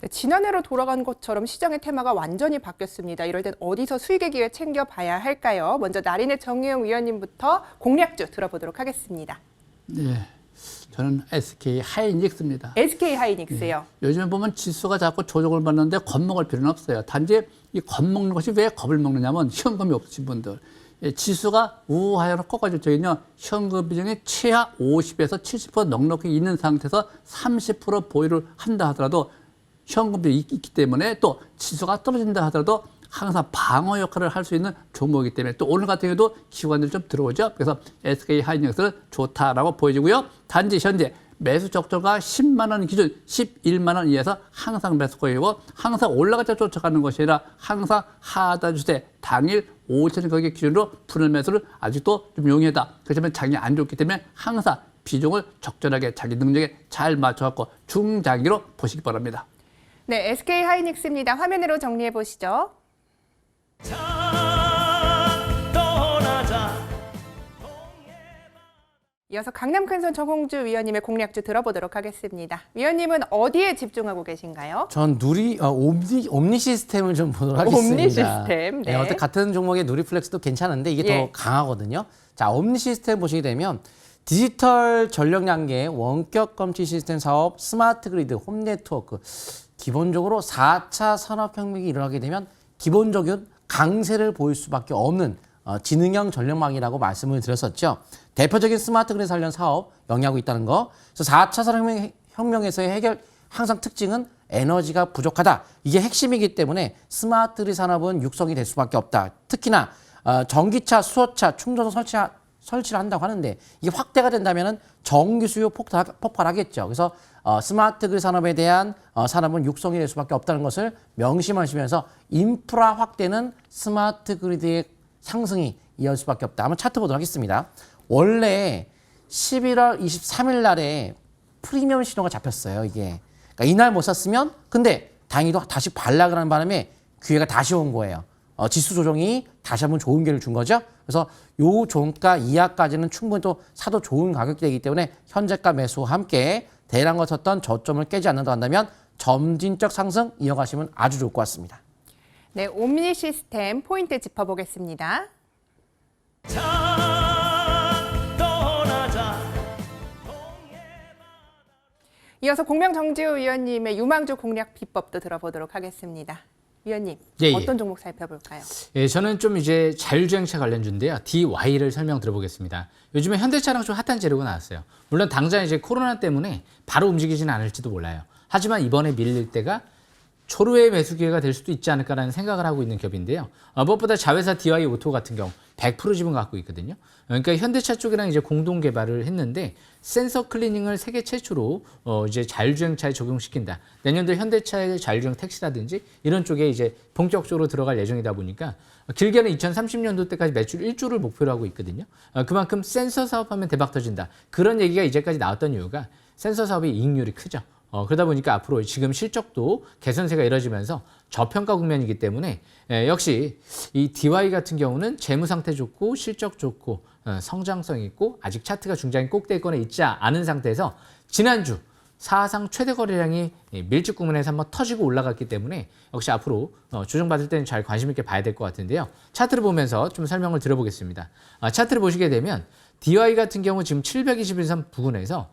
네, 지난해로 돌아간 것처럼 시장의 테마가 완전히 바뀌었습니다. 이럴 땐 어디서 수익의 기회 챙겨봐야 할까요? 먼저 나린의 정혜영 위원님부터 공략주 들어보도록 하겠습니다. 네. 저는 SK 하이닉스입니다. SK 하이닉스요. 요즘에 보면 지수가 자꾸 조정을 받는데 겁먹을 필요는 없어요. 단지 이 겁먹는 것이 왜 겁을 먹느냐면 현금이 없으신 분들. 예, 지수가 우하향으로 꺾어질 적은요, 현금 비중이 최하 50에서 70% 넉넉히 있는 상태에서 30% 보유를 한다 하더라도 현금 비중이 있- 있기 때문에 또 지수가 떨어진다 하더라도 항상 방어 역할을 할 수 있는 종목이기 때문에 또 오늘 같은 경우도 기관들이 좀 들어오죠. 그래서 SK 하이닉스는 좋다라고 보여지고요. 단지 현재 매수 적정가 10만 원 기준 11만 원 이하에서 항상 매수 거이고 항상 올라갈 때 쫓아가는 것이 아니라 항상 하단 주세 당일 5천 원 가격 기준으로 분할 매수를 아직도 좀 용이하다. 그렇지만 장이 안 좋기 때문에 항상 비중을 적절하게 자기 능력에 잘 맞춰갖고 중장기로 보시기 바랍니다. 네, SK 하이닉스입니다. 화면으로 정리해 보시죠. 이어서 강남 큰손 정홍주 위원님의 공략주 들어보도록 하겠습니다. 위원님은 어디에 집중하고 계신가요? 전 누리 어, 옴니 옴니 시스템을 좀 보도록 하겠습니다. 옴니 시스템, 네. 어때 같은 종목의 누리플렉스도 괜찮은데 이게 예. 더 강하거든요. 자, 옴니 시스템 보시게 되면 디지털 전력 양계 원격 검치 시스템 사업 스마트 그리드 홈 네트워크 기본적으로 4차 산업혁명이 일어나게 되면 기본적인 강세를 보일 수밖에 없는 어, 지능형 전력망이라고 말씀을 드렸었죠. 대표적인 스마트 그리드 관련 사업 영위하고 있다는 거. 그래서 4차 산업혁명 혁명에서의 해결 항상 특징은 에너지가 부족하다. 이게 핵심이기 때문에 스마트 그리드 산업은 육성이 될 수밖에 없다. 특히나 어, 전기차, 수소차, 충전소 설치 설치를 한다고 하는데 이게 확대가 된다면은 전기 수요 폭발, 폭발하겠죠. 그래서 어, 스마트 그리드 산업에 대한 어, 산업은 육성이 될 수밖에 없다는 것을 명심하시면서 인프라 확대는 스마트 그리드의 상승이 이어질 수밖에 없다. 한번 차트 보도록 하겠습니다. 원래 11월 23일 날에 프리미엄 신호가 잡혔어요. 이게 그러니까 이날 못 샀으면 근데 다행히도 다시 반락을 하는 바람에 기회가 다시 온 거예요. 어, 지수 조정이 다시 한번 좋은 기회를 준 거죠. 그래서 요 종가 이하까지는 충분히 또 사도 좋은 가격대이기 때문에 현재가 매수와 함께 대량거 섰던 저점을 깨지 않는다 한다면 점진적 상승 이어가시면 아주 좋을 것 같습니다. 네, 옴니 시스템 포인트 짚어보겠습니다. 이어서 공명 정지우 위원님의 유망주 공략 비법도 들어보도록 하겠습니다. 위원님, 예, 예. 어떤 종목 살펴볼까요? 예, 저는 좀 이제 자율주행차 관련주인데요. DY를 설명 드려보겠습니다. 요즘에 현대차랑 좀 핫한 재료가 나왔어요. 물론 당장 이제 코로나 때문에 바로 움직이지는 않을지도 몰라요. 하지만 이번에 밀릴 때가 초루의 매수 기회가 될 수도 있지 않을까라는 생각을 하고 있는 겹인데요. 어, 무엇보다 자회사 DY 오토 같은 경우 100% 지분 갖고 있거든요. 그러니까 현대차 쪽이랑 이제 공동 개발을 했는데 센서 클리닝을 세계 최초로 어, 이제 자율주행차에 적용시킨다. 내년도 현대차의 자율주행 택시라든지 이런 쪽에 이제 본격적으로 들어갈 예정이다 보니까 길게는 2030년도 때까지 매출 1조를 목표로 하고 있거든요. 어, 그만큼 센서 사업하면 대박 터진다. 그런 얘기가 이제까지 나왔던 이유가 센서 사업의 이익률이 크죠. 어, 그러다 보니까 앞으로 지금 실적도 개선세가 이뤄지면서 저평가 국면이기 때문에 예, 역시 이 DY 같은 경우는 재무 상태 좋고 실적 좋고 어, 성장성 있고 아직 차트가 중장기 꼭대기권에 있지 않은 상태에서 지난주 사상 최대 거래량이 이 밀집 국면에서 한번 터지고 올라갔기 때문에 역시 앞으로 어, 조정받을 때는 잘 관심 있게 봐야 될 것 같은데요. 차트를 보면서 좀 설명을 드려보겠습니다. 아, 차트를 보시게 되면 DY 같은 경우 지금 721선 부근에서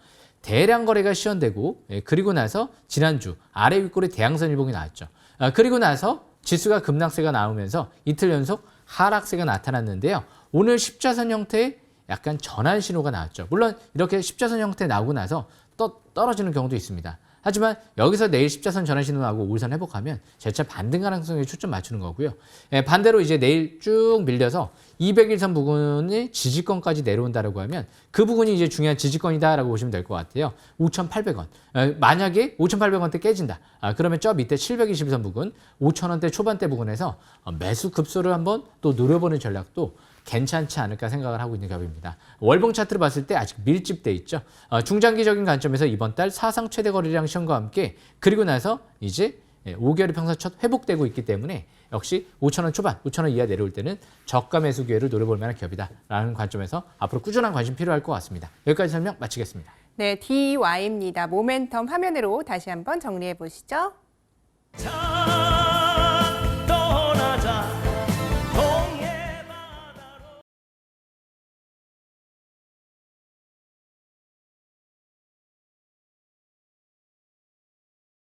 대량 거래가 시현되고 예, 그리고 나서 지난주 아래 윗골에 대양선 일봉이 나왔죠. 아, 그리고 나서 지수가 급락세가 나오면서 이틀 연속 하락세가 나타났는데요. 오늘 십자선 형태의 약간 전환 신호가 나왔죠. 물론 이렇게 십자선 형태 나오고 나서 떠, 떨어지는 경우도 있습니다. 하지만 여기서 내일 십자선 전환 신호 나오고 우선 회복하면 재차 반등 가능성에 초점 맞추는 거고요. 예, 반대로 이제 내일 쭉 밀려서 200일선 부근이 지지권까지 내려온다라고 하면 그 부분이 이제 중요한 지지권이다라고 보시면 될 것 같아요. 5,800원. 예, 만약에 5,800원대 깨진다. 아, 그러면 저 밑에 721선 부근, 5,000원대 초반대 부근에서 어, 매수 급소를 한번 또 노려보는 전략도 괜찮지 않을까 생각을 하고 있는 격입니다. 월봉 차트를 봤을 때 아직 밀집돼 있죠. 어, 중장기적인 관점에서 이번 달 사상 최대 거래량 시험과 함께 그리고 나서 이제 5개월의 평선 첫 회복되고 있기 때문에 역시 5천원 초반, 5천원 이하 내려올 때는 저가 매수 기회를 노려볼 만한 기업이다라는 관점에서 앞으로 꾸준한 관심 필요할 것 같습니다. 여기까지 설명 마치겠습니다. 네, DY입니다. 모멘텀 화면으로 다시 한번 정리해 보시죠. 다